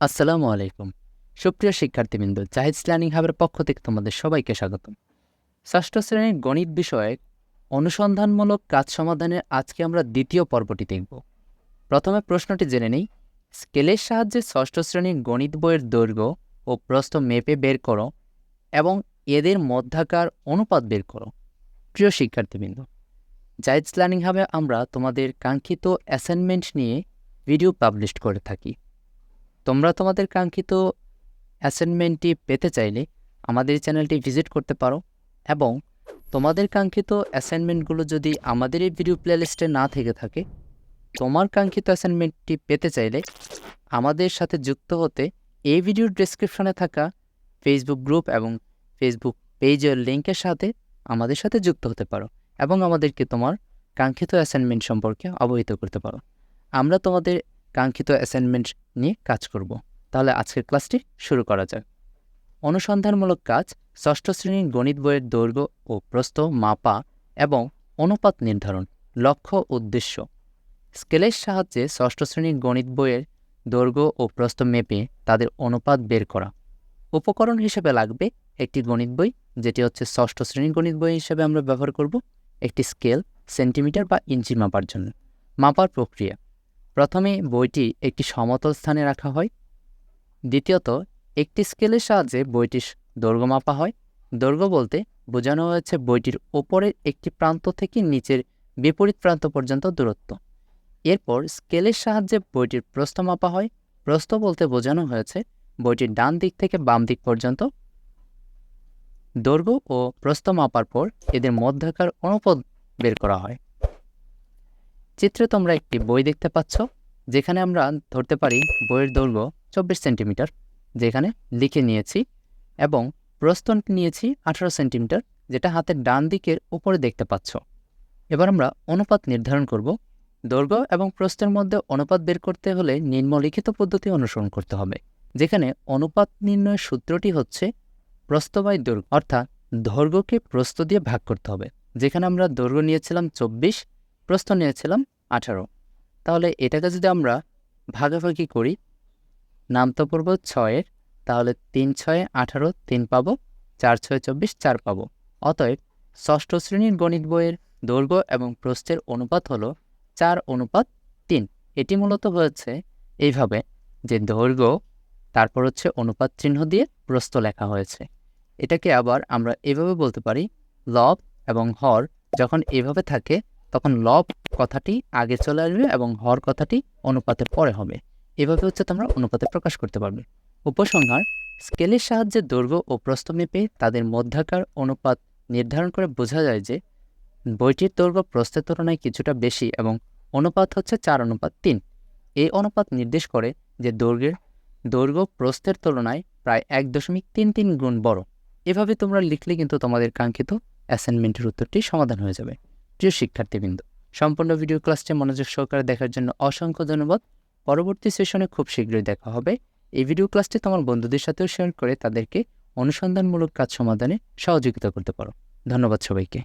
আসসালামু আলাইকুম। সুপ্রিয় শিক্ষার্থীবৃন্দ জাহিদ লার্নিং হাবের পক্ষ থেকে তোমাদের সবাইকে স্বাগতম। ষষ্ঠ শ্রেণির গণিত বিষয়ে অনুসন্ধানমূলক কাজ সমাধানের আজকে আমরা দ্বিতীয় পর্বটি দেখব। প্রথমে প্রশ্নটি জেনে নেই। স্কেলের সাহায্যে ষষ্ঠ শ্রেণির গণিত বইয়ের দৈর্ঘ্য ও প্রস্থ মেপে বের করো এবং এদের মধ্যাকার অনুপাত বের করো। প্রিয় শিক্ষার্থীবৃন্দ জাহিদ লার্নিং হাবে আমরা তোমাদের কাঙ্ক্ষিত অ্যাসাইনমেন্ট নিয়ে ভিডিও পাবলিশ করে থাকি। তোমরা তোমাদের কাঙ্ক্ষিত অ্যাসাইনমেন্টটি পেতে চাইলে আমাদের চ্যানেলটি ভিজিট করতে পারো এবং তোমাদের কাঙ্ক্ষিত অ্যাসাইনমেন্টগুলো যদি আমাদের এই ভিডিও প্লেলিস্টে না থেকে থাকে, তোমার কাঙ্ক্ষিত অ্যাসাইনমেন্টটি পেতে চাইলে আমাদের সাথে যুক্ত হতে এই ভিডিওর ডেসক্রিপশনে থাকা ফেসবুক গ্রুপ এবং ফেসবুক পেজের লিঙ্কের সাথে আমাদের সাথে যুক্ত হতে পারো এবং আমাদেরকে তোমার কাঙ্ক্ষিত অ্যাসাইনমেন্ট সম্পর্কে অবহিত করতে পারো। আমরা তোমাদের কাঙ্ক্ষিত অ্যাসাইনমেন্ট নিয়ে কাজ করব। তাহলে আজকের ক্লাসটি শুরু করা যাক। অনুসন্ধানমূলক কাজ, ষষ্ঠ শ্রেণির গণিত বইয়ের দৈর্ঘ্য ও প্রস্থ মাপা এবং অনুপাত নির্ধারণ, লক্ষ্য উদ্দেশ্য। স্কেলের সাহায্যে ষষ্ঠ শ্রেণির গণিত বইয়ের দৈর্ঘ্য ও প্রস্থ মেপে তাদের অনুপাত বের করা। উপকরণ হিসেবে লাগবে একটি গণিত বই, যেটি হচ্ছে ষষ্ঠ শ্রেণির গণিত বই হিসেবে আমরা ব্যবহার করব। একটি স্কেল, সেন্টিমিটার বা ইঞ্চি মাপার জন্য। মাপার প্রক্রিয়া। প্রথমে বইটি একটি সমতল স্থানে রাখা হয়। দ্বিতীয়ত, একটি স্কেলের সাহায্যে বইটির দৈর্ঘ্য মাপা হয়। দৈর্ঘ্য বলতে বোঝানো হয়েছে বইটির ওপরের একটি প্রান্ত থেকে নিচের বিপরীত প্রান্ত পর্যন্ত দূরত্ব। এরপর স্কেলের সাহায্যে বইটির প্রস্থ মাপা হয়। প্রস্থ বলতে বোঝানো হয়েছে বইটির ডান দিক থেকে বাম দিক পর্যন্ত। দৈর্ঘ্য ও প্রস্থ মাপার পর এদের মধ্যাকার অনুপদ বের করা হয়। চিত্রে তোমরা একটি বই দেখতে পাচ্ছ, যেখানে আমরা ধরতে পারি বইয়ের দৈর্ঘ্য চব্বিশ সেন্টিমিটার, যেখানে লিখে নিয়েছি এবং প্রস্থ নিয়েছি আঠারো সেন্টিমিটার, যেটা হাতের ডান দিকের উপরে দেখতে পাচ্ছ। এবার আমরা অনুপাত নির্ধারণ করব। দৈর্ঘ্য এবং প্রস্তের মধ্যে অনুপাত বের করতে হলে নিম্নলিখিত পদ্ধতি অনুসরণ করতে হবে, যেখানে অনুপাত নির্ণয়ের সূত্রটি হচ্ছে প্রস্থ বাই দৈর্ঘ্য, অর্থাৎ দৈর্ঘ্যকে প্রস্থ দিয়ে ভাগ করতে হবে। যেখানে আমরা দৈর্ঘ্য নিয়েছিলাম চব্বিশ প্রস্থ নিয়েছিলাম, আঠারো। তাহলে এটাকে যদি আমরা ভাগাভাগি করি, নাম তো পড়ব ছয়ের, তাহলে তিন ছয়ে আঠারো, তিন পাবো, চার ছয় চব্বিশ, চার পাবো। অতএব ষষ্ঠ শ্রেণির গণিত বইয়ের দৈর্ঘ্য এবং প্রস্থের অনুপাত হলো চার অনুপাত তিন। এটি মূলত হয়েছে এইভাবে যে দৈর্ঘ্য, তারপর হচ্ছে অনুপাত চিহ্ন দিয়ে প্রস্থ লেখা হয়েছে। এটাকে আবার আমরা এভাবে বলতে পারি, লব এবং হর যখন এভাবে থাকে তখন লব কথাটি আগে চলে আসবে এবং হর কথাটি অনুপাতের পরে হবে। এভাবে হচ্ছে তোমরা অনুপাতে প্রকাশ করতে পারবে। উপসংহার, স্কেলের সাহায্যে দৈর্ঘ্য ও প্রস্থ মেপে তাদের মধ্যাকার অনুপাত নির্ধারণ করে বোঝা যায় যে বইটির দৈর্ঘ্য প্রস্থের তুলনায় কিছুটা বেশি এবং অনুপাত হচ্ছে চার অনুপাত তিন। এই অনুপাত নির্দেশ করে যে দৈর্ঘ্যের দৈর্ঘ্য প্রস্থের তুলনায় প্রায় এক দশমিক তিন তিন গুণ বড়। এভাবে তোমরা লিখলে কিন্তু তোমাদের কাঙ্ক্ষিত অ্যাসাইনমেন্টের উত্তরটি সমাধান হয়ে যাবে। প্রিয় শিক্ষার্থীবৃন্দ, সম্পূর্ণ ভিডিও ক্লাসটি মনোযোগ সহকারে দেখার জন্য অসংখ্য ধন্যবাদ। পরবর্তী সেশনে খুব শীঘ্রই দেখা হবে। এই ভিডিও ক্লাসটি তোমার বন্ধুদের সাথেও শেয়ার করে তাদেরকে অনুসন্ধানমূলক কাজ সমাধানে সহযোগিতা করতে পারো। ধন্যবাদ সবাইকে।